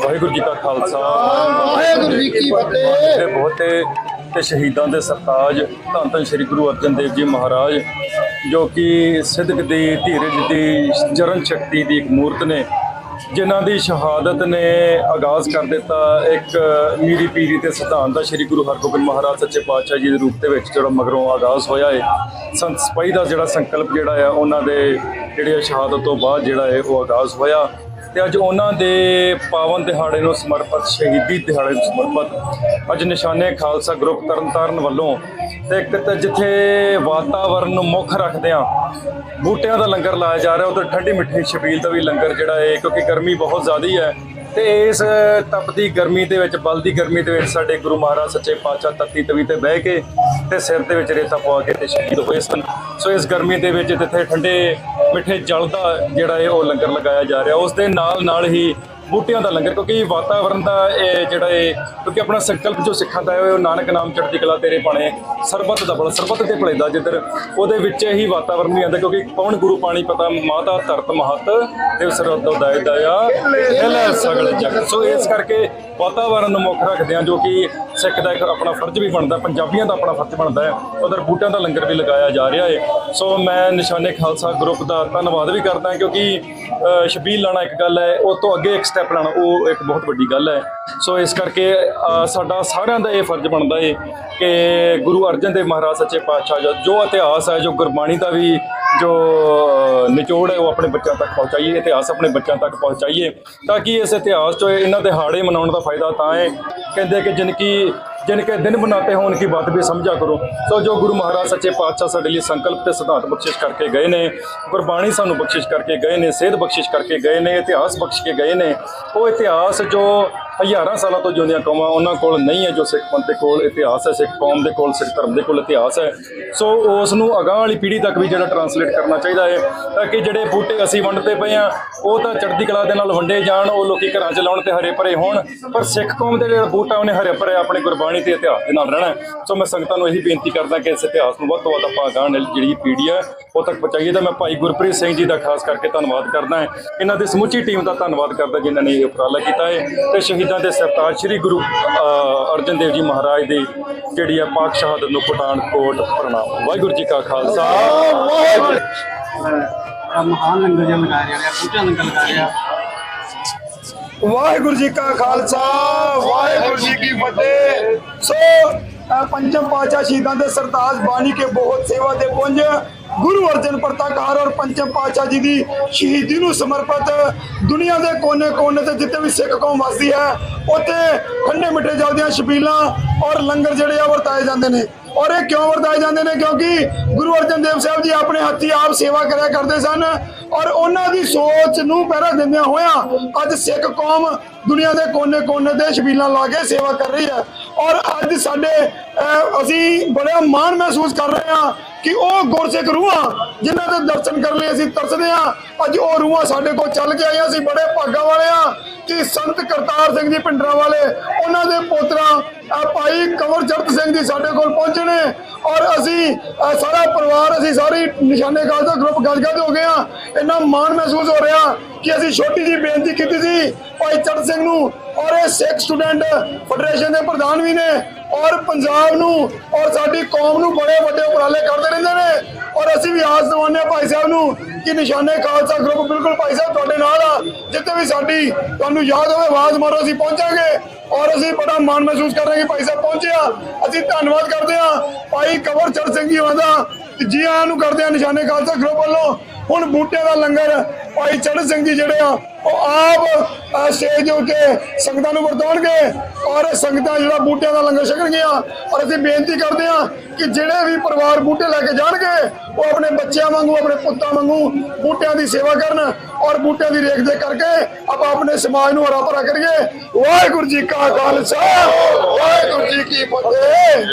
ਵਾਹਿਗੁਰੂ ਜੀ ਕਾ ਖਾਲਸਾ। ਵਾਹਿਗੁਰੂ ਜੀ ਕੀ ਫਤਿਹ। ਬਹੁਤੇ ਤੇ ਸ਼ਹੀਦਾਂ ਦੇ ਸਰਤਾਜ ਧੰਨ ਧੰਨ ਸ੍ਰੀ ਗੁਰੂ ਅਰਜਨ ਦੇਵ ਜੀ ਮਹਾਰਾਜ ਜੋ ਕਿ ਸਿੱਧਕ ਦੀ ਧੀਰਜ ਦੀ ਚਰਨ ਸ਼ਕਤੀ ਦੀ ਇੱਕ ਮੂਰਤ ਨੇ। ਜਿਨ੍ਹਾਂ ਦੀ ਸ਼ਹਾਦਤ ਨੇ ਆਗਾਜ਼ ਕਰ ਦਿੱਤਾ ਇੱਕ ਮੀਰੀ ਪੀਰੀ ਤੇ ਸਿਧਾਂਤ ਦਾ ਸ੍ਰੀ ਗੁਰੂ ਹਰਗੋਬਿੰਦ ਮਹਾਰਾਜ ਸੱਚੇ ਪਾਤਸ਼ਾਹ ਜੀ ਦੇ ਰੂਪ ਦੇ ਵਿੱਚ ਜਿਹੜਾ ਮਗਰੋਂ ਆਗਾਜ਼ ਹੋਇਆ ਹੈ ਸੰਤ ਸਪਾਈ ਦਾ ਜਿਹੜਾ ਸੰਕਲਪ ਜਿਹੜਾ ਹੈ ਉਹਨਾਂ ਦੇ ਜਿਹੜੇ ਸ਼ਹਾਦਤ ਤੋਂ ਬਾਅਦ ਜਿਹੜਾ ਹੈ ਉਹ ਆਗਾਜ਼ ਹੋਇਆ। ਤੇ ਅੱਜ ਉਹਨਾਂ ਦੇ ਪਾਵਨ ਦਿਹਾੜੇ ਨੂੰ ਸਮਰਪਿਤ, ਸ਼ਹੀਦੀ ਦਿਹਾੜੇ ਨੂੰ ਸਮਰਪਿਤ ਅੱਜ ਨਿਸ਼ਾਨੇ ਖਾਲਸਾ ਗਰੁੱਪ ਤਰਨਤਾਰਨ ਵੱਲੋਂ ਤੇ ਇੱਕ ਤੇ ਜਿੱਥੇ ਵਾਤਾਵਰਨ ਨੂੰ ਮੁੱਖ ਰੱਖਦਿਆਂ ਬੂਟਿਆਂ ਦਾ ਲੰਗਰ ਲਾਇਆ ਜਾ ਰਿਹਾ ਉਧਰ ਠੰਡੀ ਮਿੱਠੀ ਛਬੀਲ ਦਾ ਵੀ ਲੰਗਰ ਜਿਹੜਾ ਹੈ, ਕਿਉਂਕਿ ਗਰਮੀ ਬਹੁਤ ਜ਼ਿਆਦੀ ਹੈ। ਤੇ ਇਸ ਤਪਦੀ ਗਰਮੀ ਦੇ ਵਿੱਚ ਬਲਦੀ ਗਰਮੀ ਦੇ ਵਿੱਚ ਸਾਡੇ ਗੁਰੂ ਮਹਾਰਾਜ ਸੱਚੇ ਪਾਤਸ਼ਾਹ ਤੱਤੀ ਤਵੀ ਤੇ ਬਹਿ ਕੇ ਤੇ ਸਿਰ ਦੇ ਵਿੱਚ ਰੇਤਾ ਪਵਾ ਕੇ ਤੇ ਸ਼ਹੀਦ ਹੋਏ ਸਨ। ਸੋ ਇਸ ਗਰਮੀ ਦੇ ਵਿੱਚ ਜਿੱਥੇ ਠੰਡੇ ਮਿੱਠੇ ਜਲ ਦਾ ਜਿਹੜਾ ਹੈ ਉਹ ਲੰਗਰ ਲਗਾਇਆ ਜਾ ਰਿਹਾ, ਉਸ ਦੇ ਨਾਲ ਨਾਲ ਹੀ ਬੂਟਿਆਂ ਦਾ ਲੰਗਰ, ਕਿਉਂਕਿ ਵਾਤਾਵਰਨ ਦਾ ਇਹ ਜਿਹੜਾ ਇਹ, ਕਿਉਂਕਿ ਆਪਣਾ ਸੰਕਲਪ ਜੋ ਸਿੱਖਾਂ ਦਾ ਹੈ, ਉਹ ਨਾਨਕ ਨਾਮ ਚੜ੍ਹਦੀ ਕਲਾ ਤੇਰੇ ਪਾਣੇ ਸਰਬੱਤ ਦਾ ਬਲ, ਸਰਬੱਤ ਤੇ ਭਲੇ ਦਾ ਜਿੱਧਰ, ਉਹਦੇ ਵਿੱਚ ਹੀ ਵਾਤਾਵਰਨ ਵੀ ਆਉਂਦਾ ਕਿਉਂਕਿ ਪਵਨ ਗੁਰੂ ਪਾਣੀ ਪਤਾ? ਮਾਤਾ ਧਰਤ ਮਹਤ, ਦੇਵ ਸਰਬੱਤ ਦਾ ਦਾਇ ਦਇਆ ਹਿਲੇ ਸਗਲ ਜਗ। ਸੋ ਇਸ ਕਰਕੇ ਵਾਤਾਵਰਨ ਨੂੰ ਮੁੱਖ ਰੱਖਦਿਆਂ ਜੋ ਕਿ ਸਿੱਖ ਦਾ ਇੱਕ ਆਪਣਾ ਫਰਜ਼ ਵੀ ਬਣਦਾ, ਪੰਜਾਬੀਆਂ ਦਾ ਆਪਣਾ ਫਰਜ਼ ਬਣਦਾ ਹੈ। ਉਧਰ ਬੂਟਿਆਂ ਦਾ ਲੰਗਰ ਵੀ ਲਗਾਇਆ ਜਾ ਰਿਹਾ ਹੈ। ਸੋ ਮੈਂ ਨਿਸ਼ਾਨੇ ਖਾਲਸਾ ਗਰੁੱਪ ਦਾ ਧੰਨਵਾਦ ਵੀ ਕਰਦਾ, ਕਿਉਂਕਿ ਸ਼ਬੀਲ ਛਬੀਲ ਲਾਣਾ ਇੱਕ ਗੱਲ ਹੈ, ਉਹ ਤੋਂ ਅੱਗੇ ਇੱਕ ਸਟੈਪ ਲਾਣਾ, ਉਹ ਇੱਕ ਬਹੁਤ ਵੱਡੀ ਗੱਲ ਹੈ। ਸੋ ਇਸ ਕਰਕੇ ਸਾਡਾ ਸਾਰਿਆਂ ਦਾ ਇਹ ਫਰਜ਼ ਬਣਦਾ ਹੈ ਕਿ ਗੁਰੂ ਅਰਜਨ ਦੇਵ ਮਹਾਰਾਜ ਸੱਚੇ ਪਾਤਸ਼ਾਹ ਜੋ ਇਤਿਹਾਸ ਹੈ, ਜੋ ਗੁਰਬਾਣੀ ਦਾ ਵੀ, ਜੋ ਨਿਚੋੜ ਹੈ, ਉਹ ਆਪਣੇ ਬੱਚਿਆਂ ਤੱਕ ਪਹੁੰਚਾਈਏ, ਇਤਿਹਾਸ ਆਪਣੇ ਬੱਚਿਆਂ ਤੱਕ ਪਹੁੰਚਾਈਏ, ਤਾਂ ਕਿ ਇਸ ਇਤਿਹਾਸ ਚੋਂ ਇਹਨਾਂ ਦਿਹਾੜੇ ਮਨਾਉਣ ਦਾ ਫਾਇਦਾ ਤਾਂ ਹੈ। ਕਹਿੰਦੇ ਕਿ ਜਿਨ ਕੀ ਜਿਨ ਕੇ ਦਿਨ ਬਣਾਤੇ ਹੋਣ ਕੀ ਬਾਤ ਵੀ ਸਮਝਾ ਕਰੋ। ਸੋ ਜੋ ਗੁਰੂ ਮਹਾਰਾਜ ਸੱਚੇ ਪਾਤਸ਼ਾਹ ਸਾਡੇ ਲਈ ਸੰਕਲਪ ਤੇ ਸਿਧਾਂਤ ਬਖਸ਼ਿਸ਼ ਕਰਕੇ ਗਏ ਨੇ, ਗੁਰਬਾਣੀ ਸਾਨੂੰ ਬਖਸ਼ਿਸ਼ ਕਰਕੇ ਗਏ ਨੇ, ਸੇਧ ਬਖਸ਼ਿਸ਼ ਕਰਕੇ ਗਏ ਨੇ, ਇਤਿਹਾਸ ਬਖਸ਼ ਕੇ ਗਏ ਨੇ, ਉਹ ਇਤਿਹਾਸ ਜੋ ਹਜ਼ਾਰਾਂ ਸਾਲਾਂ ਤੋਂ ਜਿਉਂਦੀਆਂ ਕੌਮਾਂ ਉਹਨਾਂ ਕੋਲ ਨਹੀਂ ਹੈ ਜੋ ਸਿੱਖ ਪੰਥ ਦੇ ਕੋਲ ਇਤਿਹਾਸ ਹੈ, ਸਿੱਖ ਕੌਮ ਦੇ ਕੋਲ, ਸਿੱਖ ਧਰਮ ਦੇ ਕੋਲ ਇਤਿਹਾਸ ਹੈ। ਸੋ ਉਸ ਨੂੰ ਅਗਾਹ ਵਾਲੀ ਪੀੜ੍ਹੀ ਤੱਕ ਵੀ ਜਿਹੜਾ ਟਰਾਂਸਲੇਟ ਕਰਨਾ ਚਾਹੀਦਾ ਹੈ, ਤਾਂ ਕਿ ਜਿਹੜੇ ਬੂਟੇ ਅਸੀਂ ਵੰਡਦੇ ਪਏ ਆ ਉਹ ਤਾਂ ਚੜ੍ਹਦੀ ਕਲਾ ਦੇ ਨਾਲ ਵੰਡੇ ਜਾਣ, ਉਹ ਲੋਕੀ ਘਰਾਂ 'ਚ ਲਾਉਣ ਤੇ ਹਰੇ ਭਰੇ ਹੋਣ, ਪਰ ਸਿੱਖ ਕੌਮ ਦੇ ਜਿਹੜਾ ਬੂਟਾ ਉਹਨੇ ਹਰੇ ਭਰੇ ਆਪਣੇ ਗੁਰਬਾਣੀ ਤੇ ਇਤਿਹਾਸ ਦੇ ਨਾਲ ਰਹਿਣਾ ਸੋ ਮੈਂ ਸੰਗਤਾਂ ਨੂੰ ਇਹੀ ਬੇਨਤੀ ਕਰਦਾ ਕਿ ਇਸ ਇਤਿਹਾਸ ਨੂੰ ਵੱਧ ਤੋਂ ਵੱਧ ਆਪਾਂ ਅਗਾਹ ਨਾਲ ਜਿਹੜੀ ਪੀੜ੍ਹੀ ਹੈ, ਉਹ ਤੱਕ ਪਹੁੰਚਾਈਏ। ਤਾਂ ਮੈਂ ਭਾਈ ਗੁਰਪ੍ਰੀਤ ਸਿੰਘ ਜੀ ਦਾ ਖਾਸ ਕਰਕੇ ਧੰਨਵਾਦ ਕਰਦਾ ਹਾਂ। ਇਹਨਾਂ ਦੀ ਸਮੁੱਚੀ ਟੀਮ ਦਾ ਧੰਨਵਾਦ ਕਰਦਾ ਜਿਨ੍ਹਾਂ ਨੇ ਇਹ ਉਪਰਾਲਾ ਕੀਤਾ ਹੈ ਤੇ ਸ਼ਹੀਦ ਦੇ ਸਰਤਾਜ ਸ੍ਰੀ ਗੁਰੂ ਅਰਜਨ ਦੇਵ ਜੀ ਮਹਾਰਾਜ ਦੀ ਜਿਹੜੀ ਹੈ ਪਾਕ ਸ਼ਹਾਦਤ ਨੂੰ ਪਠਾਨਕੋਟ ਪ੍ਰਣਾਮ। ਵਾਹਿਗੁਰੂ ਜੀ ਕਾ ਖਾਲਸਾ। ਵਾਹਿਗੁਰੂ ਬੜਾ ਮਹਾਨ ਲੰਗਰ ਜਿਹਾ ਲਗਾ ਰਿਹਾ ਪੂਜਾ ਲੰਗਰ ਲਗਾ ਰਿਹਾ। ਵਾਹਿਗੁਰੂ ਜੀ ਕਾ ਖਾਲਸਾ ਵਾਹਿਗੁਰੂ ਜੀ ਕੀ ਫਤਿਹ। ਸੋ ਪਾਤਸ਼ਾਹ ਸ਼ਹੀਦਾਂ ਦੇ ਸਰਤਾਜ ਬਾਣੀ ਕੇ ਬਹੁਤ ਸੇਵਾ ਦੇ ਪੁੰਜ। ਗੁਰੂ ਅਰਜਨ ਪ੍ਰਤਾਕਾਰ ਔਰ ਪੰਚਮ ਪਾਤਸ਼ਾਹ ਜੀ ਦੀ ਸ਼ਹੀਦੀ ਨੂੰ ਸਮਰਪਿਤ ਦੁਨੀਆ ਦੇ ਕੋਨੇ-ਕੋਨੇ ਤੇ ਜਿੱਥੇ ਵੀ ਸਿੱਖ ਕੌਮ ਵਸਦੀ ਹੈ, ਉੱਥੇ ਖੰਡੇ ਮਿੱਠੇ ਜਲਦੀਆਂ, ਛਬੀਲਾਂ ਔਰ ਲੰਗਰ ਜਿਹੜੇ ਆ ਵਰਤਾਏ ਜਾਂਦੇ ਨੇ। ਔਰ ਇਹ ਕਿਉਂ ਵਰਤਾਏ ਜਾਂਦੇ ਨੇ? ਕਿਉਂਕਿ ਗੁਰੂ ਅਰਜਨ ਦੇਵ ਸਾਹਿਬ ਜੀ ਆਪਣੇ ਹੱਥੀ ਆਪ ਸੇਵਾ ਕਰਿਆ ਕਰਦੇ ਸਨ ਔਰ ਉਹਨਾਂ ਦੀ ਸੋਚ ਨੂੰ ਪਹਿਰਾ ਦਿੰਦਿਆਂ ਹੋਇਆਂ ਅੱਜ ਸਿੱਖ ਕੌਮ ਦੁਨੀਆ ਦੇ ਕੋਨੇ-ਕੋਨੇ ਤੇ ਛਬੀਲਾਂ ਲਾ ਕੇ ਸੇਵਾ ਕਰ ਰਹੀ ਹੈ। ਔਰ ਅੱਜ ਸਾਡੇ ਅਸੀਂ ਬੜਾ ਮਾਣ ਮਹਿਸੂਸ ਕਰ ਰਹੇ ਹਾਂ ਕਿ ਉਹ ਗੁਰਸਿੱਖ ਰੂਹਾਂ ਜਿਨ੍ਹਾਂ ਦੇ ਦਰਸ਼ਨ ਕਰਨ ਲਈ ਅਸੀਂ ਤਰਸਦੇ ਹਾਂ ਅੱਜ ਉਹ ਰੂਹਾਂ ਸਾਡੇ ਕੋਲ ਚੱਲ ਕੇ ਆਈਆਂ ਅਸੀਂ ਬੜੇ ਭਾਗਾਂ ਵਾਲੇ ਹਾਂ ਕਿ ਸੰਤ ਕਰਤਾਰ ਸਿੰਘ ਜੀ ਪਿੰਡਰਾ ਵਾਲੇ ਉਹਨਾਂ ਦੇ ਪੋਤਰਾ ਅਹ, ਭਾਈ ਕਵਰਚਰਤ ਸਿੰਘ ਜੀ ਸਾਡੇ ਕੋਲ ਪਹੁੰਚੇ ਨੇ ਔਰ ਅਸੀਂ ਸਾਰਾ ਪਰਿਵਾਰ ਅਸੀਂ ਸਾਰੀ ਨਿਸ਼ਾਨੇ ਗਾਲ ਦਾ ਗਰੁੱਪ ਗਲਗਲ ਹੋ ਗਏ ਹਾਂ। ਇੰਨਾ ਮਾਣ ਮਹਿਸੂਸ ਹੋ ਰਿਹਾ ਕਿ ਅਸੀਂ ਛੋਟੀ ਜੀ ਬੇਨਤੀ ਕੀਤੀ ਸੀ ਭਾਈ ਚੜ੍ਹ ਸਿੰਘ ਨੂੰ ਔਰ ਇਹ ਸਿੱਖ ਸਟੂਡੈਂਟ ਫੈਡਰੇਸ਼ਨ ਦੇ ਪ੍ਰਧਾਨ ਵੀ ਨੇ ਔਰ ਪੰਜਾਬ ਨੂੰ ਔਰ ਸਾਡੀ ਕੌਮ ਨੂੰ ਬੜੇ ਵੱਡੇ ਉਪਰਾਲੇ ਕਰਦੇ ਰਹਿੰਦੇ ਨੇ ਔਰ ਅਸੀਂ ਵੀ ਆਸ ਦਵਾਉਂਦੇ ਹਾਂ ਭਾਈ ਸਾਹਿਬ ਨੂੰ ਕਿ ਨਿਸ਼ਾਨੇ ਖਾਲਸਾ ਗਰੁੱਪ ਬਿਲਕੁਲ ਭਾਈ ਸਾਹਿਬ ਤੁਹਾਡੇ ਨਾਲ ਆ। ਜਿੱਥੇ ਵੀ ਸਾਡੀ ਤੁਹਾਨੂੰ ਯਾਦ ਹੋਵੇ, ਆਵਾਜ਼ ਮਾਰੋ, ਅਸੀਂ ਪਹੁੰਚਾਂਗੇ। ਔਰ ਅਸੀਂ ਬੜਾ ਮਾਣ ਮਹਿਸੂਸ ਕਰ ਰਹੇ ਕਿ ਭਾਈ ਸਾਹਿਬ ਪਹੁੰਚਿਆ ਅਸੀਂ ਧੰਨਵਾਦ ਕਰਦੇ ਹਾਂ ਭਾਈ ਕਵਰ ਚੜ ਸਿੰਘ ਜੀ ਹੋਰਾਂ ਦਾ। ਜੀ ਆਇਆਂ ਨੂੰ ਕਰਦੇ ਹਾਂ ਨਿਸ਼ਾਨੇ ਖਾਲਸਾ ਗਰੁੱਪ ਵੱਲੋਂ। ਹੁਣ ਬੂਟੇ ਦਾ ਲੰਗਰ ਭਾਈ ਚੜ੍ਹ ਸਿੰਘ ਜੀ ਜਿਹੜੇ ਆ, ਉਹ ਆਪ ਸਟੇਜ ਦੇ ਉੱਤੇ ਸੰਗਤਾਂ ਨੂੰ ਵਰਤਾਉਣਗੇ ਔਰ ਸੰਗਤਾਂ ਜਿਹੜਾ ਬੂਟਿਆਂ ਦਾ ਲੰਗਰ ਛਕਣਗੀਆਂ, ਔਰ ਅਸੀਂ ਬੇਨਤੀ ਕਰਦੇ ਹਾਂ ਕਿ ਜਿਹੜੇ ਵੀ ਪਰਿਵਾਰ ਬੂਟੇ ਲੈ ਕੇ ਜਾਣਗੇ, ਉਹ ਆਪਣੇ ਬੱਚਿਆਂ ਵਾਂਗੂ, ਆਪਣੇ ਪੁੱਤਾਂ ਵਾਂਗੂ ਬੂਟਿਆਂ ਦੀ ਸੇਵਾ ਕਰਨ ਔਰ ਬੂਟਿਆਂ ਦੀ ਰੇਖ ਦੇ ਕਰਕੇ ਆਪਾਂ ਆਪਣੇ ਸਮਾਜ ਨੂੰ ਹਰਾ ਭਰਾ ਕਰੀਏ। ਵਾਹਿਗੁਰੂ ਜੀ ਕਾ ਖਾਲਸਾ, ਵਾਹਿਗੁਰੂ ਜੀ ਕੀ ਫਤਿਹ।